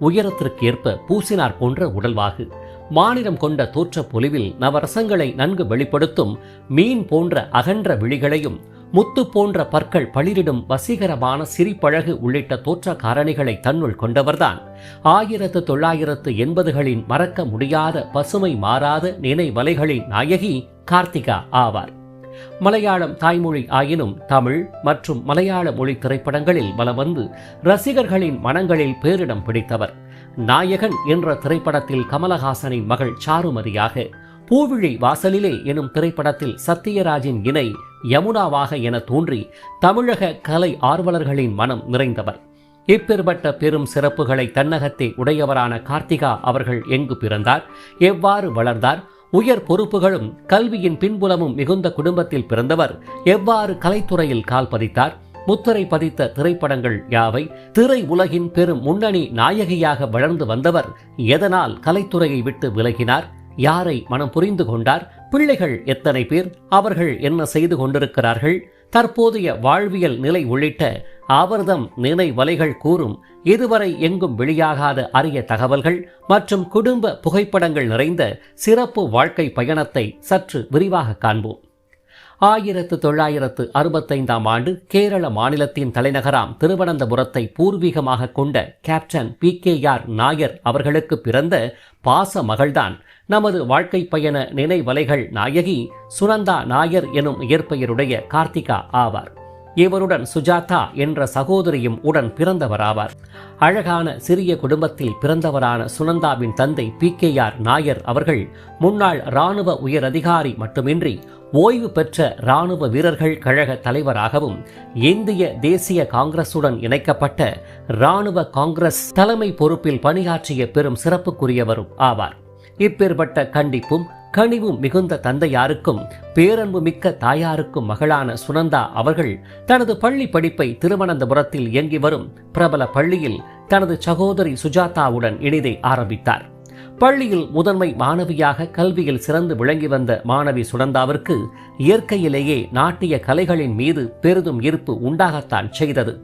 உயரத்திற்கு ஏற்ப பூசினார் போன்ற உடல்வாகு. மாநிலம் கொண்ட தோற்ற பொலிவில் நவரசங்களை நன்கு வெளிப்படுத்தும் மீன் போன்ற அகன்ற விழிகளையும் முத்து போன்ற பற்கள் பளிரிடும் வசீகரமான சிரிப்பழகு உள்ளிட்ட தோற்ற காரணிகளை தன்னுள் கொண்டவர்தான். ஆயிரத்து தொள்ளாயிரத்து எண்பதுகளின் மறக்க முடியாத பசுமை மாறாத நினைவலைகளின் நாயகி கார்த்திகா ஆவார். மலையாளம் தாய்மொழி ஆயினும் தமிழ் மற்றும் மலையாள மொழி திரைப்படங்களில் வலம் வந்து ரசிகர்களின் மனங்களில் பேரிடம் பிடித்தவர். நாயகன் என்ற திரைப்படத்தில் கமலஹாசனின் மகள் சாருமதியாக பூவிழி வாசலிலே எனும் திரைப்படத்தில் சத்யராஜின் இணை யமுனாவாக என தோன்றி தமிழக கலை ஆர்வலர்களின் மனம் நிறைந்தவர். இப்பெருபட்ட பெரும் சிறப்புகளை தன்னகத்தே உடையவரான கார்த்திகா அவர்கள் எங்கு பிறந்தார் எவ்வாறு வளர்ந்தார் உயர் பொறுப்புகளும் கல்வியின் பின்புலமும் மிகுந்த குடும்பத்தில் பிறந்தவர். எவ்வாறு கலைத்துறையில் கால் பதித்தார்? முத்திரை பதித்த திரைப்படங்கள் யாவை? திரை உலகின் பெரும் முன்னணி நாயகியாக வளர்ந்து வந்தவர் எதனால் கலைத்துறையை விட்டு விலகினார்? யாரை மனம் புரிந்து கொண்டார்? பிள்ளைகள் எத்தனை பேர்? அவர்கள் என்ன செய்து கொண்டிருக்கிறார்கள்? தற்போதைய வாழ்வியல் நிலை உள்ளிட்ட அவர்தம் நினைவலைகள் கூறும் இதுவரை எங்கும் வெளியாகாத அரிய தகவல்கள் மற்றும் குடும்ப புகைப்படங்கள் நிறைந்த சிறப்பு வாழ்க்கை பயணத்தை சற்று விரிவாக காண்போம். ஆயிரத்து தொள்ளாயிரத்து அறுபத்தைந்தாம் ஆண்டு கேரள மாநிலத்தின் தலைநகராம் திருவனந்தபுரத்தை பூர்வீகமாக கொண்ட captain P K R Nair அவர்களுக்கு பிறந்த பாச மகள்தான். நமது வாழ்க்கை பயண நினைவலைகள் நாயகி சுனந்தா நாயர் எனும் இயற்பெயருடைய கார்த்திகா ஆவார். இவருடன் சுஜாதா என்ற சகோதரியும் உடன் பிறந்தவராவார். அழகான சிறிய குடும்பத்தில் பிறந்தவரான சுனந்தாவின் தந்தை பி. கே. ஆர். நாயர் அவர்கள் முன்னாள் இராணுவ உயர் அதிகாரி மட்டுமின்றி ஓய்வு பெற்ற இராணுவ வீரர்கள் கழக தலைவராகவும் இந்திய தேசிய காங்கிரசுடன் இணைக்கப்பட்ட இராணுவ காங்கிரஸ் தலைமை பொறுப்பில் பணியாற்றிய பெரும் சிறப்புக்குரியவரும் ஆவார். இப்பேற்பட்ட கண்டிப்பும் கனிவும் மிகுந்த தந்தையாருக்கும் பேரன்பு மிக்க தாயாருக்கும் மகளான சுனந்தா அவர்கள் தனது பள்ளி படிப்பை திருவனந்தபுரத்தில் இயங்கி வரும் பிரபல பள்ளியில் தனது சகோதரி சுஜாதாவுடன் இணைதை ஆரம்பித்தார். பள்ளியில் முதன்மை மாணவியாக கல்வியில் சிறந்து விளங்கி வந்த மாணவி சுனந்தாவிற்கு இயற்கையிலேயே நாட்டிய கலைகளின் மீது பெரிதும் ஈர்ப்பு உண்டாகத்தான் செய்தது.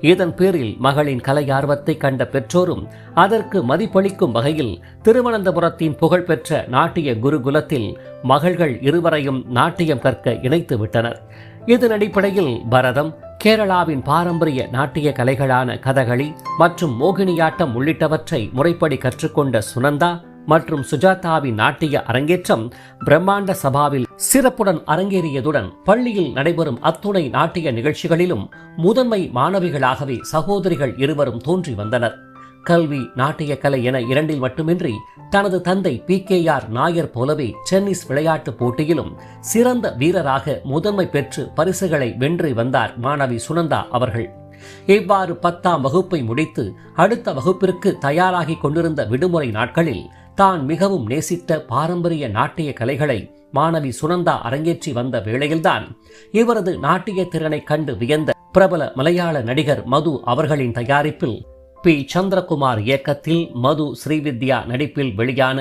இதன் பேரில் மகளின் கலையார்வத்தை கண்ட பெற்றோரும் அதற்கு மதிப்பளிக்கும் வகையில் திருவனந்தபுரத்தின் புகழ்பெற்ற நாட்டிய குருகுலத்தில் மகள்கள் இருவரையும் நாட்டியம் கற்க இணைத்து விட்டனர். இதன் அடிப்படையில் பரதம் கேரளாவின் பாரம்பரிய நாட்டிய கலைகளான கதகளி மற்றும் மோகினியாட்டம் உள்ளிட்டவற்றை முறைப்படி கற்றுக்கொண்ட சுனந்தா மற்றும் சுஜாதாவின் நாட்டிய அரங்கேற்றம் பிரம்மாண்ட சபாவில் சிறப்புடன் அரங்கேறியதுடன் பள்ளியில் நடைபெறும் அத்துணை நாட்டிய நிகழ்ச்சிகளிலும் முதன்மை மாணவிகளாகவே சகோதரிகள் இருவரும் தோன்றி வந்தனர். கல்வி நாட்டிய கலை என இரண்டில் மட்டுமின்றி தனது தந்தை பி. கே. ஆர். நாயர் போலவே டென்னிஸ் விளையாட்டுப் போட்டியிலும் சிறந்த வீரராக முதன்மை பெற்று பரிசுகளை வென்று வந்தார் மாணவி சுனந்தா அவர்கள். இவ்வாறு பத்தாம் வகுப்பை முடித்து அடுத்த வகுப்பிற்கு தயாராகி கொண்டிருந்த விடுமுறை நாட்களில் தான் மிகவும் நேசித்த பாரம்பரிய நாட்டிய கலைகளை மாணவி சுனந்தா அரங்கேற்றி வந்த வேளையில்தான் இவரது நாட்டிய திறனை கண்டு வியந்த பிரபல மலையாள நடிகர் மது அவர்களின் தயாரிப்பில் பி. சந்திரகுமார் இயக்கத்தில் மது ஸ்ரீவித்யா நடிப்பில் வெளியான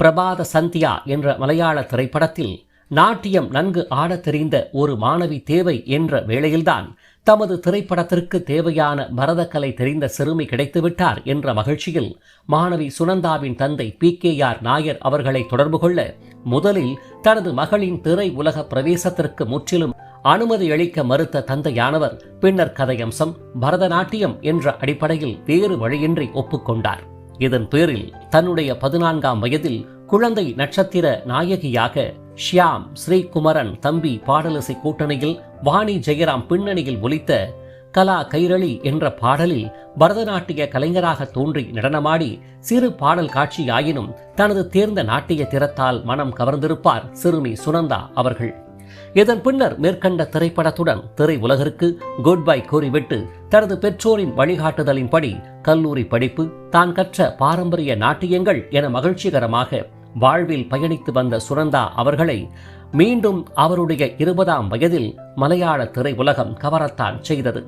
பிரபாத சந்தியா என்ற மலையாள திரைப்படத்தில் நாட்டியம் நன்கு ஆடத் தெரிந்த ஒரு மாணவி தேவை என்ற வேளையில்தான் தமது திரைப்படத்திற்கு தேவையான பரதக்கலை தெரிந்த சிறுமி கிடைத்துவிட்டார் என்ற மகிழ்ச்சியில் மாணவி சுனந்தாவின் தந்தை பி கே ஆர் நாயர் அவர்களை தொடர்பு கொள்ள முதலில் தனது மகளின் திரை உலக பிரவேசத்திற்கு முற்றிலும் அனுமதி அளிக்க மறுத்த தந்தையானவர் பின்னர் கதையம்சம் பரதநாட்டியம் என்ற அடிப்படையில் வேறு வழியின்றி ஒப்புக்கொண்டார். இதன் பேரில் தன்னுடைய பதினான்காம் வயதில் குழந்தை நட்சத்திர நாயகியாக ஷியாம் ஸ்ரீகுமரன் தம்பி பாடலிசை கூட்டணியில் வாணி ஜெயராம் பின்னணியில் ஒலித்த கலா கைரளி என்ற பாடலில் பரதநாட்டிய கலைஞராக தோன்றி நடனமாடி சிறு பாடல் காட்சியாயினும் தனது தேர்ந்த நாட்டிய திறத்தால் மனம் கவர்ந்திருப்பார் சிறுமி சுனந்தா அவர்கள். இதன் பின்னர் மேற்கண்ட திரைப்படத்துடன் திரை உலகிற்கு குட் பை கூறிவிட்டு தனது பெற்றோரின் வழிகாட்டுதலின்படி கல்லூரி படிப்பு தான் கற்ற பாரம்பரிய நாட்டியங்கள் என மகிழ்ச்சிகரமாக வாழ்வில் பயணித்து வந்த சுரந்தா அவர்களை மீண்டும் அவருடைய இருபதாம் வயதில் மலையாள திரையுலகம் கவரத்தான் செய்தது.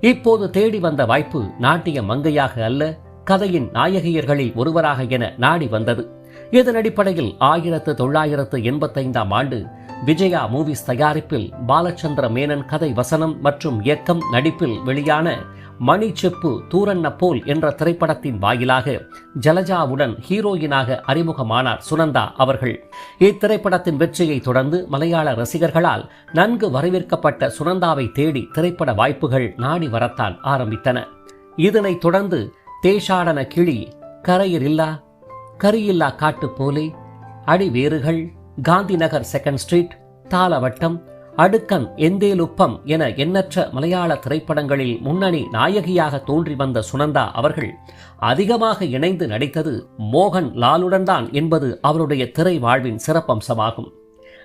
இப்போது தேடி வந்த வாய்ப்பு நாட்டிய மங்கையாக அல்ல கதையின் நாயகியர்களில் ஒருவராக என நாடி வந்தது. இதன் அடிப்படையில் ஆயிரத்து தொள்ளாயிரத்து எண்பத்தைந்தாம் ஆண்டு விஜயா மூவிஸ் தயாரிப்பில் பாலச்சந்திர மேனன் கதை வசனம் மற்றும் இயக்கம் நடிப்பில் வெளியான மணி செப்பு தூரண்ண போல் என்ற திரைப்படத்தின் வாயிலாக ஜலஜாவுடன் ஹீரோயினாக அறிமுகமானார் சுனந்தா அவர்கள். இத்திரைப்படத்தின் வெற்றியை தொடர்ந்து மலையாள ரசிகர்களால் நன்கு வரவேற்கப்பட்ட சுனந்தாவை தேடி திரைப்பட வாய்ப்புகள் நாடி வரத்தான் ஆரம்பித்தன. இதனைத் தொடர்ந்து தேஷாடன கிளி கரையிரில்லா கரியில்லா காட்டு போலே அடிவேறுகள் காந்தி நகர் செகண்ட் ஸ்ட்ரீட் தாளவட்டம் அடுக்கன் எந்தேலுப்பம் என எண்ணற்ற மலையாள திரைப்படங்களில் முன்னணி நாயகியாக தோன்றி வந்த சுனந்தா அவர்கள் அதிகமாக இணைந்து நடித்தது மோகன் லாலுடன் தான் என்பது அவருடைய திரை வாழ்வின் சிறப்பம்சமாகும்.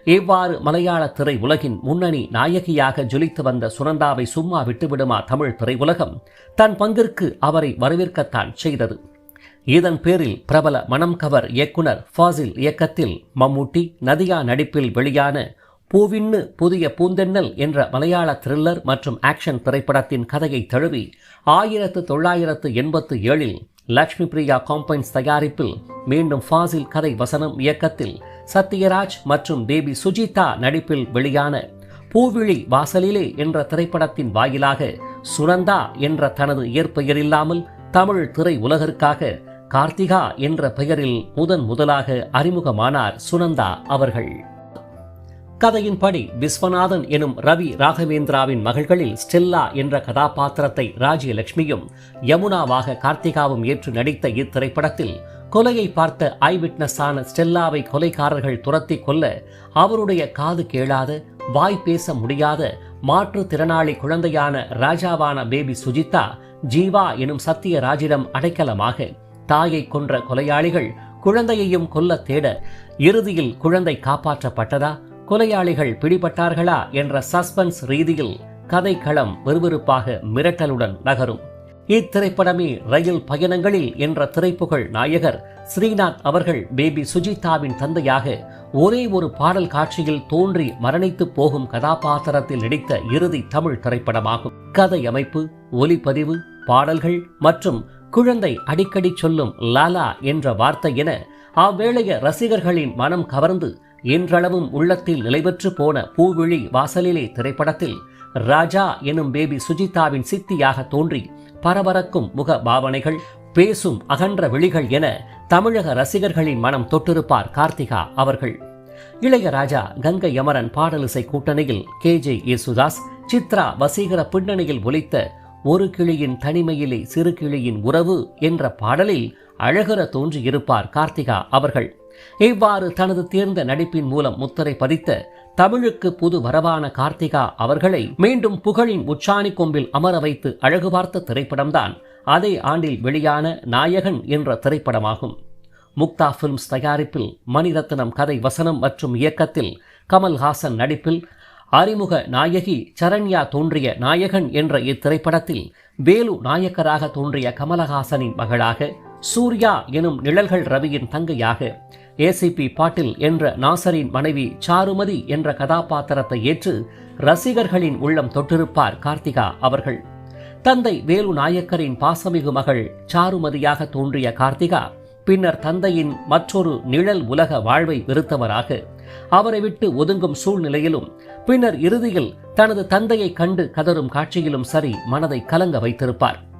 இவ்வாறு மலையாள திரை உலகின் முன்னணி நாயகியாக ஜொலித்து வந்த சுனந்தாவை சும்மா விட்டுவிடுமா தமிழ் திரையுலகம் தன் பங்கிற்கு அவரை வரவேற்கத்தான் செய்தது. இதன் பேரில் பிரபல மனம் கவர் இயக்குனர் ஃபாசில் இயக்கத்தில் மம்முட்டி நதியா நடிப்பில் வெளியான பூவின்னு புதிய பூந்தென்னல் என்ற மலையாள த்ரில்லர் மற்றும் ஆக்ஷன் திரைப்படத்தின் கதையை தழுவி ஆயிரத்து தொள்ளாயிரத்து எண்பத்து ஏழில் லக்ஷ்மி பிரியா காம்பைன்ஸ் தயாரிப்பில் மீண்டும் ஃபாசில் கதை வசனம் இயக்கத்தில் சத்யராஜ் மற்றும் பேபி சுஜிதா நடிப்பில் வெளியான பூவிழி வாசலிலே என்ற திரைப்படத்தின் வாயிலாக சுனந்தா என்ற தனது இயற்பெயரில்லாமல் தமிழ் திரை உலகிற்காக கார்த்திகா என்ற பெயரில் முதன் முதலாக அறிமுகமானார் சுனந்தா அவர்கள். கதையின்படி விஸ்வநாதன் எனும் ரவி ராகவேந்திராவின் மகள்களில் ஸ்டெல்லா என்ற கதாபாத்திரத்தை ராஜ்யலட்சுமியும் யமுனாவாக கார்த்திகாவும் ஏற்று நடித்த இத்திரைப்படத்தில் கொலையை பார்த்த ஐ விட்னஸான ஸ்டெல்லாவை கொலைக்காரர்கள் துரத்தி கொல்ல அவருடைய காது கேளாத வாய் பேச முடியாத மாற்றுத்திறனாளி குழந்தையான ராஜாவான பேபி சுஜிதா ஜீவா எனும் சத்தியராஜிடம் அடைக்கலமாக தாயை கொன்ற கொலையாளிகள் குழந்தையையும் கொல்ல தேட இறுதியில் குழந்தை காப்பாற்றப்பட்டதா? கொலையாளிகள் பிடிபட்டார்களா என்ற சஸ்பென்ஸ் ரீதியில் கதைக்களம் விறுவிறுப்பாக மிரட்டலுடன் நகரும். இத்திரைப்படமே ரயில் பயணங்களில் என்ற திரைப்புகழ் நாயகர் ஸ்ரீநாத் அவர்கள் பேபி சுஜிதாவின் தந்தையாக ஒரே ஒரு பாடல் காட்சியில் தோன்றி மரணித்து போகும் கதாபாத்திரத்தில் நடித்த இறுதி தமிழ் திரைப்படமாகும். கதை அமைப்பு ஒலிப்பதிவு பாடல்கள் மற்றும் குழந்தை அடிக்கடி சொல்லும் லாலா என்ற வார்த்தை என அவ்வேளைய ரசிகர்களின் மனம் கவர்ந்து இன்றளவும் உள்ளத்தில் நிலைபெற்று போன பூவிழி வாசலிலே திரைப்படத்தில் ராஜா எனும் பேபி சுஜிதாவின் சித்தியாக தோன்றி பரபரக்கும் முக பாவனைகள் பேசும் அகன்ற விழிகள் என தமிழக ரசிகர்களின் மனம் தொட்டிருப்பார் கார்த்திகா அவர்கள். இளையராஜா கங்கை யமரன் பாடலிசை கூட்டணியில் கே. ஜே. யேசுதாஸ் சித்ரா வசீகர பின்னணியில் ஒலித்த ஒரு கிளியின் தனிமையிலே சிறு கிளியின் உறவு என்ற பாடலில் அழகர தோன்றியிருப்பார் கார்த்திகா அவர்கள். இவ்வாறு தனது தேர்ந்த நடிப்பின் மூலம் முத்திரை பதித்த தமிழுக்கு புது வரவான கார்த்திகா அவர்களை மீண்டும் புகழின் உச்சாணி கொம்பில் அமர வைத்து அழகு பார்த்த திரைப்படம்தான் அதே ஆண்டில் வெளியான நாயகன் என்ற திரைப்படமாகும். முக்தா பிலிம்ஸ் தயாரிப்பில் மணிரத்னம் கதை வசனம் மற்றும் இயக்கத்தில் கமல்ஹாசன் நடிப்பில் அறிமுக நாயகி சரண்யா தோன்றிய நாயகன் என்ற இத்திரைப்படத்தில் வேலு நாயக்கராக தோன்றிய கமலஹாசனின் மகளாக சூர்யா எனும் நிழல்கள் ரவியின் தங்கையாக ஏசிபி பாட்டில் என்ற நாசரின் மனைவி சாருமதி என்ற கதாபாத்திரத்தை ஏற்று ரசிகர்களின் உள்ளம் தொட்டிருப்பார் கார்த்திகா அவர்கள். தந்தை வேலு நாயக்கரின் பாசமிகு மகள் சாருமதியாக தோன்றிய கார்த்திகா பின்னர் தந்தையின் மற்றொரு நிழல் உலக வாழ்வை வெறுத்தவராக அவரை விட்டு ஒதுங்கும் சூழ்நிலையிலும் பின்னர் இறுதியில் தனது தந்தையை கண்டு கதரும் காட்சியிலும் சரி மனதை கலங்க வைத்திருப்பார்.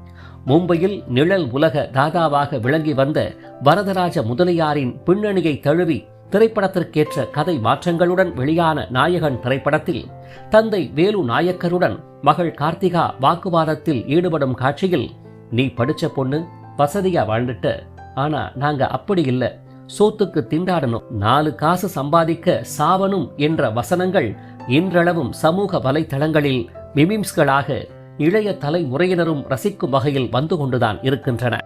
மும்பையில் நிழல் உலக தாதாவாக விளங்கி வந்த வரதராஜ முதலியாரின் பின்னணியை தழுவி திரைப்படத்திற்கேற்ற கதை மாற்றங்களுடன் வெளியான நாயகன் திரைப்படத்தில் தந்தை வேலு நாயக்கருடன் மகள் கார்த்திகா வாக்குவாதத்தில் ஈடுபடும் காட்சியில் நீ படிச்ச பொண்ணு வசதியா வாழ்ந்துட்ட. ஆனா நாங்க அப்படி இல்ல. சோத்துக்கு திண்டாடணும். நாலு காசு சம்பாதிக்க சாவனும் என்ற வசனங்கள் இன்றளவும் சமூக வலைத்தளங்களில் மிமிம்ஸ்களாக இளைய தலைமுறையினரும் ரசிக்கும் வகையில் வந்து கொண்டுதான் இருக்கின்றன.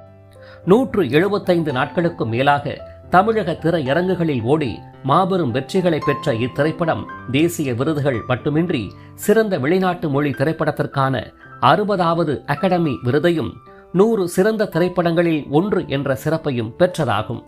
நூற்று எழுபத்தைந்து நாட்களுக்கும் மேலாக தமிழக திரையரங்குகளில் ஓடி மாபெரும் வெற்றிகளை பெற்ற இத்திரைப்படம் தேசிய விருதுகள் மட்டுமின்றி சிறந்த வெளிநாட்டு மொழி திரைப்படத்திற்கான அறுபதாவது அகாடமி விருதையும் நூறு சிறந்த திரைப்படங்களில் ஒன்று என்ற சிறப்பையும் பெற்றதாகும்.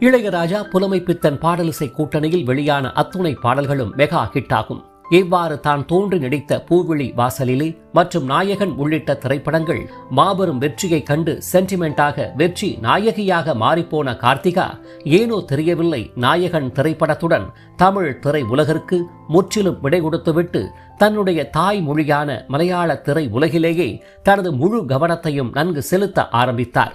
இளையராஜா புலமைப்பித்தன் பாடலிசை கூட்டணியில் வெளியான அத்துணை பாடல்களும் மெகா ஹிட்டாகும். இவ்வாறு தான் தோன்றி நடித்த பூவிழி வாசலிலே மற்றும் நாயகன் உள்ளிட்ட திரைப்படங்கள் மாபெரும் வெற்றியை கண்டு சென்டிமெண்டாக வெற்றி நாயகியாக மாறிப்போன கார்த்திகா ஏனோ தெரியவில்லை நாயகன் திரைப்படத்துடன் தமிழ் திரை உலகிற்கு முற்றிலும் விடை கொடுத்துவிட்டு தன்னுடைய தாய் மொழியான மலையாள திரை உலகிலேயே தனது முழு கவனத்தையும் நன்கு செலுத்த ஆரம்பித்தார்.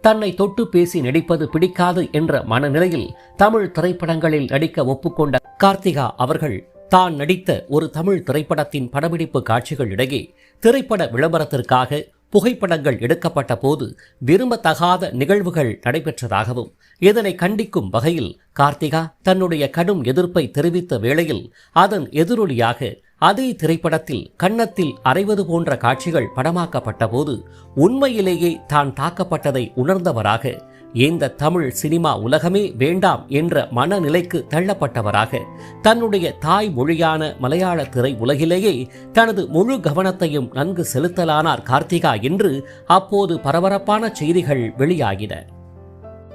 தன்னை தொட்டு பேசி நடிப்பது பிடிக்காது என்ற மனநிலையில் தமிழ் திரைப்படங்களில் நடிக்க ஒப்புக்கொண்ட கார்த்திகா அவர்கள் தான் நடித்த ஒரு தமிழ் திரைப்படத்தின் படப்பிடிப்பு காட்சிகள் இடையே திரைப்பட விளம்பரத்திற்காக புகைப்படங்கள் எடுக்கப்பட்ட போது விரும்பத்தகாத நிகழ்வுகள் நடைபெற்றதாகவும் இதனை கண்டிக்கும் வகையில் கார்த்திகா தன்னுடைய கடும் எதிர்ப்பை தெரிவித்த வேளையில் அதன் எதிரொலியாக அதே திரைப்படத்தில் கன்னத்தில் அரைவது போன்ற காட்சிகள் படமாக்கப்பட்ட போது உண்மையிலேயே தான் தாக்கப்பட்டதை உணர்ந்தவராக இந்த தமிழ் சினிமா உலகமே வேண்டாம் என்ற மனநிலைக்கு தள்ளப்பட்டவராக தன்னுடைய தாய் மொழியான மலையாள திரை உலகிலேயே தனது முழு கவனத்தையும் நன்கு செலுத்தலானார் கார்த்திகா என்று அப்போது பரபரப்பான செய்திகள் வெளியாகின.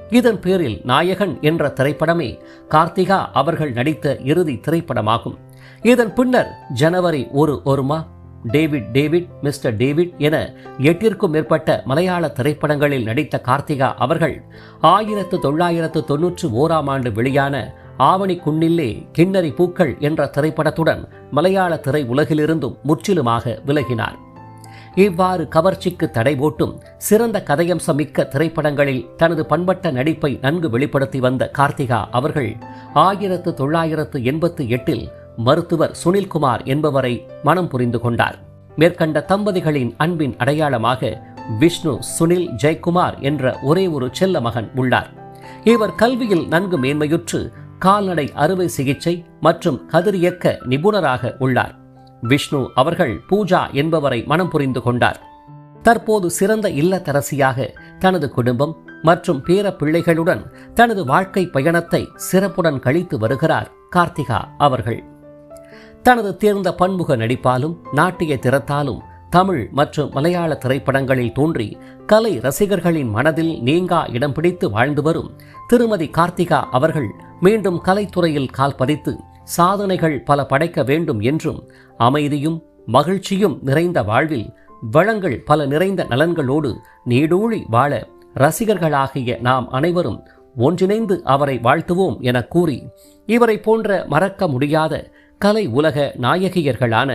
இதன் பேரில் நாயகன் என்ற திரைப்படமே கார்த்திகா அவர்கள் நடித்த இறுதி திரைப்படமாகும். இதன் பின்னர் ஜனவரி ஒரு ஒருமா டேவிட் டேவிட் மிஸ்டர் டேவிட் என எட்டிற்கும் மேற்பட்ட மலையாள திரைப்படங்களில் நடித்த கார்த்திகா அவர்கள் ஆயிரத்து தொள்ளாயிரத்து தொன்னூற்று ஓராம் ஆண்டு வெளியான ஆவணி குன்னில்லே கிண்ணறி பூக்கள் என்ற திரைப்படத்துடன் மலையாள திரை உலகிலிருந்தும் முற்றிலுமாக விலகினார். இவ்வாறு கவர்ச்சிக்கு தடை போட்டும் சிறந்த கதையம்சம் மிக்க திரைப்படங்களில் தனது பண்பட்ட நடிப்பை நன்கு வெளிப்படுத்தி வந்த கார்த்திகா அவர்கள் ஆயிரத்து தொள்ளாயிரத்து எண்பத்தி எட்டில் மருத்துவர் சுனில்குமார் என்பவரை மனம் புரிந்து கொண்டார். மேற்கண்ட தம்பதிகளின் அன்பின் அடையாளமாக விஷ்ணு சுனில் ஜெயக்குமார் என்ற ஒரே ஒரு செல்ல மகன் உள்ளார். இவர் கல்வியில் நன்கு மேன்மையுற்று கால்நடை அறுவை சிகிச்சை மற்றும் கதிரியக்க நிபுணராக உள்ளார். விஷ்ணு அவர்கள் பூஜா என்பவரை மனம் புரிந்து கொண்டார். தற்போது சிறந்த இல்லத்தரசியாக தனது குடும்பம் மற்றும் பேர பிள்ளைகளுடன் தனது வாழ்க்கை பயணத்தை சிறப்புடன் கழித்து வருகிறார் கார்த்திகா அவர்கள். தனது தேர்ந்த பன்முக நடிப்பாலும் நாட்டிய திறத்தாலும் தமிழ் மற்றும் மலையாள திரைப்படங்களில் தோன்றி கலை ரசிகர்களின் மனதில் நீங்கா இடம் பிடித்து வாழ்ந்து வரும் திருமதி கார்த்திகா அவர்கள் மீண்டும் கலைத்துறையில் கால் பதித்து சாதனைகள் பல படைக்க வேண்டும் என்றும் அமைதியும் மகிழ்ச்சியும் நிறைந்த வாழ்வில் வளங்கள் பல நிறைந்த நலன்களோடு நீடூழி வாழ ரசிகர்களாகிய நாம் அனைவரும் ஒன்றிணைந்து அவரை வாழ்த்துவோம் என கூறி இவரை போன்ற மறக்க முடியாத கலை உலக நாயகியர்களான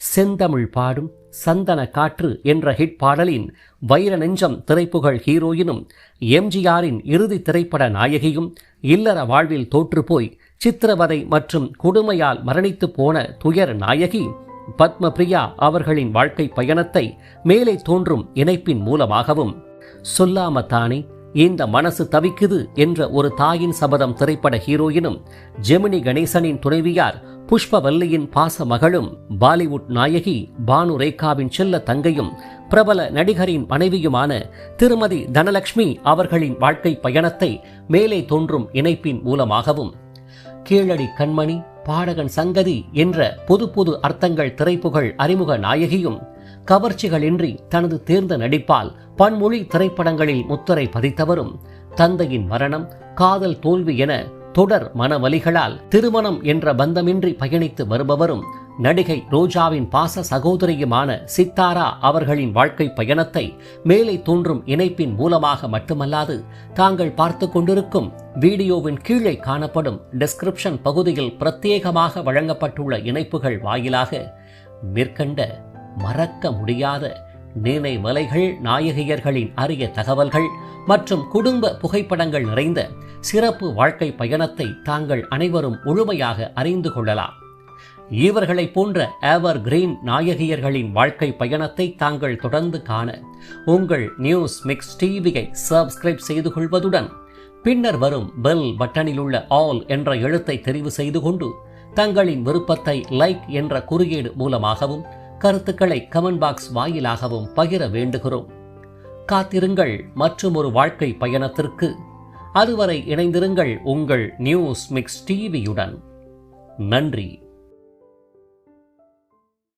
செந்தமிழ் பாடும் சந்தன காற்று என்ற ஹிட் பாடலின் வைர நெஞ்சம் திரைப்புகழ் ஹீரோயினும் எம்ஜிஆரின் இறுதி திரைப்பட நாயகியும் இல்லற வாழ்வில் தோற்றுப்போய் சித்திரவதை மற்றும் கொடுமையால் மரணித்து போன துயர் நாயகி பத்மபிரியா அவர்களின் வாழ்க்கை பயணத்தை மேலே தோன்றும் இணைப்பின் மூலமாகவும் சொல்லாமத்தானே இந்த மனசு தவிக்குது என்ற ஒரு தாயின் சபதம் திரைப்பட ஹீரோயினும் ஜெமினி கணேசனின் துணைவியார் புஷ்பவல்லியின் பாச மகளும் பாலிவுட் நாயகி பானு ரேகாவின் செல்ல தங்கையும் பிரபல நடிகரின் மனைவியுமான திருமதி தனலட்சுமி அவர்களின் வாழ்க்கை பயணத்தை மேலே தோன்றும் இணைப்பின் மூலமாகவும் கீழடி கண்மணி பாடகன் சங்கதி என்ற புது புது அர்த்தங்கள் திரைப்புகழ் அறிமுக நாயகியும் கவர்ச்சிகளின்றி தனது தேர்ந்த நடிப்பால் பன்மொழி திரைப்படங்களில் முத்திரை பதித்தவரும் தந்தையின் மரணம் காதல் தோல்வி என தொடர் மனவலிகளால் திருமணம் என்ற பந்தமின்றி பயணித்து வருபவரும் நடிகை ரோஜாவின் பாச சகோதரியுமான சித்தாரா அவர்களின் வாழ்க்கை பயணத்தை மேலே தோன்றும் இணைப்பின் மூலமாக மட்டுமல்லாது தாங்கள் பார்த்து கொண்டிருக்கும் வீடியோவின் கீழே காணப்படும் டிஸ்கிரிப்ஷன் பகுதியில் பிரத்யேகமாக வழங்கப்பட்டுள்ள இணைப்புகள் வாயிலாக மேற்கண்ட மறக்க முடியாத நினைவலைகள் நாயகியர்களின் அரிய தகவல்கள் மற்றும் குடும்ப புகைப்படங்கள் நிறைந்த சிறப்பு வாழ்க்கை பயணத்தை தாங்கள் அனைவரும் முழுமையாக அறிந்து கொள்ளலாம். இவர்களைப் போன்ற ஏவர் கிரீன் நாயகியர்களின் வாழ்க்கை பயணத்தை தாங்கள் தொடர்ந்து காண உங்கள் நியூஸ் மிக்ஸ் டிவியை சப்ஸ்கிரைப் செய்து கொள்வதுடன் பின்னர் வரும் பெல் பட்டனில் உள்ள ஆல் என்ற எழுத்தை தெரிவு செய்து கொண்டு தங்களின் விருப்பத்தை லைக் என்ற குறியீடு மூலமாகவும் கருத்துக்களை கமெண்ட் பாக்ஸ் வாயிலாகவும் பகிர வேண்டுகிறோம். காத்திருங்கள். மற்றும் ஒரு வாழ்க்கை பயணத்திற்கு அதுவரை இணைந்திருங்கள் உங்கள் நியூஸ் மிக்ஸ் டிவியுடன். நன்றி.